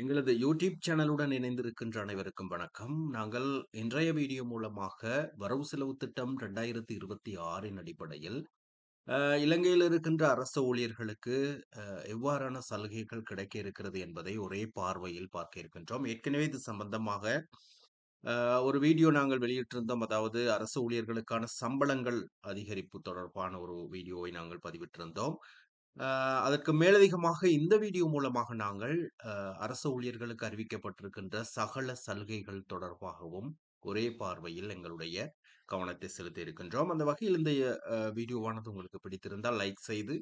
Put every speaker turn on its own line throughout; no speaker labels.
எங்களது யூடியூப் சேனலுடன் இணைந்திருக்கின்ற அனைவருக்கும் வணக்கம். நாங்கள் இன்றைய வீடியோ மூலமாக வரவு செலவு திட்டம் ரெண்டாயிரத்தி இருபத்தி ஆறின் அடிப்படையில் இலங்கையில் இருக்கின்ற அரசு ஊழியர்களுக்கு எவ்வாறான சலுகைகள் கிடைக்க இருக்கிறது என்பதை ஒரே பார்வையில் பார்க்க இருக்கின்றோம். ஏற்கனவே இது சம்பந்தமாக ஒரு வீடியோ நாங்கள் வெளியிட்டிருந்தோம். அதாவது அரசு ஊழியர்களுக்கான சம்பளங்கள் அதிகரிப்பு தொடர்பான ஒரு வீடியோவை நாங்கள் பதிவிட்டிருந்தோம். அதற்கு மேலதிகமாக இந்த வீடியோ மூலமாக நாங்கள் அரசு ஊழியர்களுக்கு அறிவிக்கப்பட்டிருக்கின்ற சகல சலுகைகள் தொடர்பாகவும் ஒரே பார்வையில் எங்களுடைய கவனத்தை செலுத்தி இருக்கின்றோம். அந்த வகையில் இந்த வீடியோவானது உங்களுக்கு பிடித்திருந்தால் லைக் செய்து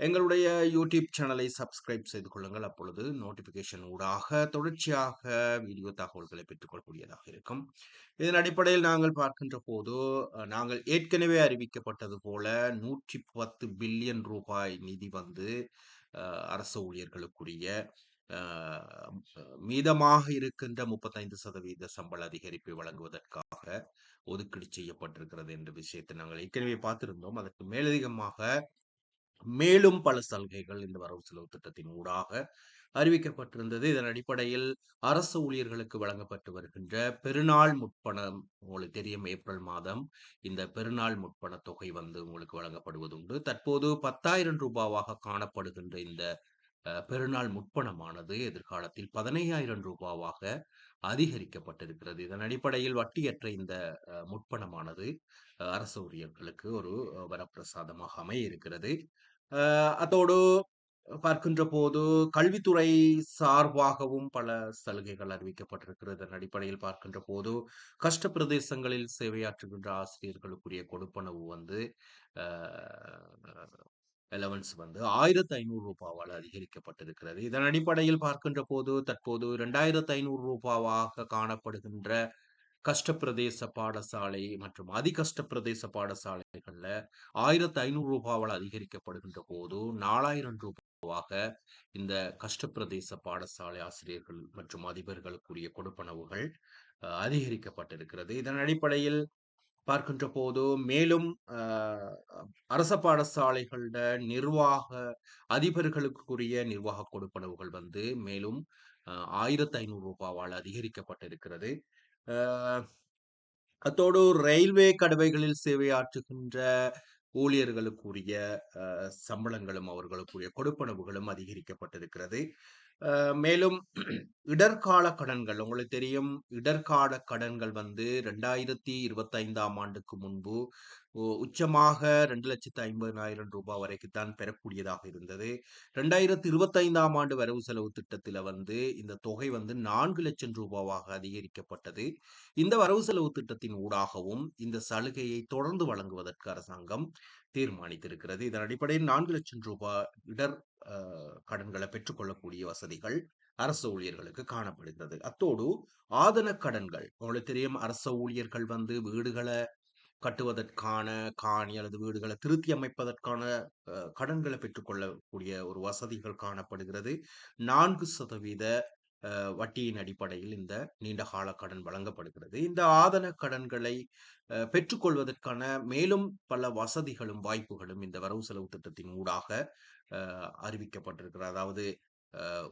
எங்களுடைய யூடியூப் சேனலை சப்ஸ்கிரைப் செய்து கொள்ளுங்கள். அப்பொழுது நோட்டிபிகேஷன் ஊடாக தொடர்ச்சியாக வீடியோ தகவல்களை பெற்றுக்கொள்ளக்கூடியதாக இருக்கும். இதன் அடிப்படையில் நாங்கள் பார்க்கின்ற போது நாங்கள் ஏற்கனவே அறிவிக்கப்பட்டது போல நூற்றி பத்து பில்லியன் ரூபாய் நிதி வந்து அரசு ஊழியர்களுக்குரிய மீதமாக இருக்கின்ற முப்பத்தைந்து சதவீத சம்பள அதிகரிப்பை வழங்குவதற்காக ஒதுக்கீடு செய்யப்பட்டிருக்கிறது என்ற விஷயத்தை நாங்கள் ஏற்கனவே பார்த்திருந்தோம். அதற்கு மேலதிகமாக மேலும் பல சலுகைகள் இந்த வரவு செலவு திட்டத்தின் ஊடாக அறிவிக்கப்பட்டிருந்தது. இதன் அடிப்படையில் அரசு ஊழியர்களுக்கு வழங்கப்பட்டு வருகின்ற பெருநாள் முற்பணம் உங்களுக்கு தெரியும் ஏப்ரல் மாதம் இந்த பெருநாள் முற்பண தொகை வந்து உங்களுக்கு வழங்கப்படுவது உண்டு தற்போது பத்தாயிரம் ரூபாவாக காணப்படுகின்ற இந்த பெருநாள் முற்பணமானது எதிர்காலத்தில் பதினையாயிரம் ரூபாவாக அதிகரிக்கப்பட்டிருக்கிறது. இதன் அடிப்படையில் வட்டியற்ற இந்த முற்பணமானது அரசு ஊழியர்களுக்கு ஒரு வரப்பிரசாதமாக அமைய இருக்கிறது அதோடு பார்க்கின்ற போது கல்வித்துறை சார்பாகவும் பல சலுகைகள் அறிவிக்கப்பட்டிருக்கிறது. இதன் அடிப்படையில் பார்க்கின்ற போது கஷ்ட பிரதேசங்களில் சேவையாற்றுகின்ற ஆசிரியர்களுக்குரிய கொடுப்பனவு வந்து அலவன்ஸ் வந்து ஆயிரத்தி ஐநூறு ரூபாவால் அதிகரிக்கப்பட்டிருக்கிறது. இதன் அடிப்படையில் பார்க்கின்ற போது தற்போது இரண்டாயிரத்தி ஐநூறு ரூபாவாக காணப்படுகின்ற கஷ்டப்பிரதேச பாடசாலை மற்றும் அதிகஷ்ட பிரதேச பாடசாலைகள்ல ஆயிரத்தி ஐநூறு ரூபாவால் அதிகரிக்கப்படுகின்ற போது நாலாயிரம் ரூபாவாக இந்த கஷ்டப்பிரதேச பாடசாலை ஆசிரியர்கள் மற்றும் அதிபர்களுக்குரிய கொடுப்பனவுகள் அதிகரிக்கப்பட்டிருக்கிறது. இதன் அடிப்படையில் பார்க்கின்ற போது மேலும் அரச பாடசாலைகளோட நிர்வாக அதிபர்களுக்குரிய நிர்வாக கொடுப்பனவுகள் வந்து மேலும் ஆயிரத்தி ஐநூறு ரூபாவால் அதிகரிக்கப்பட்டிருக்கிறது. அத்தோடு ரயில்வே கடவைகளில் சேவையாற்றுகின்ற ஊழியர்களுக்குரிய சம்பளங்களும் அவர்களுக்குரிய கொடுப்பனவுகளும் அதிகரிக்கப்பட்டிருக்கிறது. மேலும் இடர்கால கடன்கள். உங்களுக்கு தெரியும் இடர்கால கடன்கள் வந்து ரெண்டாயிரத்தி இருபத்தைந்தாம் ஆண்டுக்கு முன்பு உச்சமாக ரெண்டு லட்சத்து ஐம்பதாயிரம் ரூபாய் வரைக்கும் தான் பெறக்கூடியதாக இருந்தது. ரெண்டாயிரத்தி இருபத்தைந்தாம் ஆண்டு வரவு செலவு திட்டத்தில் வந்து இந்த தொகை வந்து நான்கு லட்சம் ரூபாவாக அதிகரிக்கப்பட்டது. இந்த வரவு செலவு திட்டத்தின் ஊடாகவும் இந்த சலுகையை தொடர்ந்து வழங்குவதற்கு அரசாங்கம் தீர்மானித்திருக்கிறது. இதன் அடிப்படையில் நான்கு லட்சம் ரூபாய் இடர் கடன்களை பெற்றுக்கொள்ளக்கூடிய வசதிகள் அரசு ஊழியர்களுக்கு காணப்படுகிறது. அத்தோடு ஆதன கடன்கள் உங்களுக்கு தெரியும் அரச ஊழியர்கள் வந்து வீடுகளை கட்டுவதற்கான காணி அல்லது வீடுகளை திருத்தி அமைப்பதற்கான கடன்களை பெற்றுக்கொள்ளக்கூடிய ஒரு வசதிகள் காணப்படுகிறது. நான்கு சதவீத வட்டியின் அடிப்படையில் இந்த நீண்ட கால கடன் வழங்கப்படுகிறது. இந்த ஆதன கடன்களை பெற்றுக்கொள்வதற்கான மேலும் பல வசதிகளும் வாய்ப்புகளும் இந்த வரவு செலவு திட்டத்தின் ஊடாக அறிவிக்கப்பட்டிருக்கிறது. அதாவது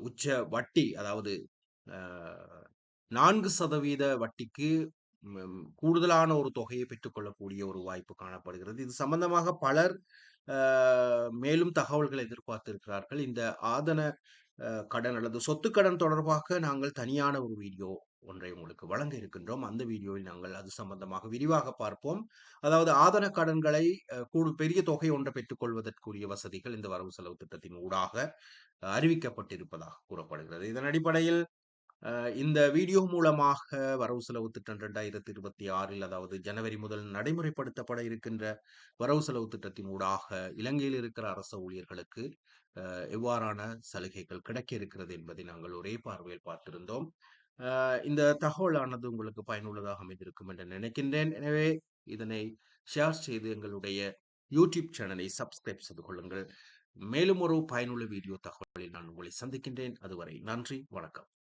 உச்ச வட்டி அதாவது நான்கு சதவீத வட்டிக்கு கூடுதலான ஒரு தொகையை பெற்றுக்கொள்ளக்கூடிய ஒரு வாய்ப்பு காணப்படுகிறது. இது சம்பந்தமாக பலர் மேலும் தகவல்களை எதிர்பார்த்திருக்கிறார்கள். இந்த ஆதன கடன் அல்லது சொத்து கடன் தொடர்பாக நாங்கள் தனியான ஒரு வீடியோ ஒன்றை உங்களுக்கு வழங்க இருக்கின்றோம் அந்த வீடியோவில் நாங்கள் அது சம்பந்தமாக விரிவாக பார்ப்போம். அதாவது ஆதன கடன்களை கூடு பெரிய தொகை ஒன்றை பெற்றுக்கொள்வதற்குரிய வசதிகள் இந்த வரவு செலவு திட்டத்தின் ஊடாக அறிவிக்கப்பட்டிருப்பதாக கூறப்படுகிறது. இதன் அடிப்படையில் இந்த வீடியோ மூலமாக வரவு செலவு திட்டம் ரெண்டாயிரத்தி இருபத்தி ஆறில் அதாவது ஜனவரி முதல் நடைமுறைப்படுத்தப்பட இருக்கின்ற வரவு செலவு திட்டத்தின் ஊடாக இலங்கையில் இருக்கிற அரச ஊழியர்களுக்கு எவ்வாறான சலுகைகள் கிடைக்க இருக்கிறது என்பதை நாங்கள் ஒரே பார்வையில் பார்த்திருந்தோம். இந்த தகவலானது உங்களுக்கு பயனுள்ளதாக அமைந்திருக்கும் என்று நினைக்கின்றேன். எனவே இதனை ஷேர் செய்து எங்களுடைய யூடியூப் சேனலை சப்ஸ்கிரைப் செய்து கொள்ளுங்கள். மேலும் ஒரு பயனுள்ள வீடியோ தகவலில் நான் உங்களை சந்திக்கின்றேன். அதுவரை நன்றி வணக்கம்.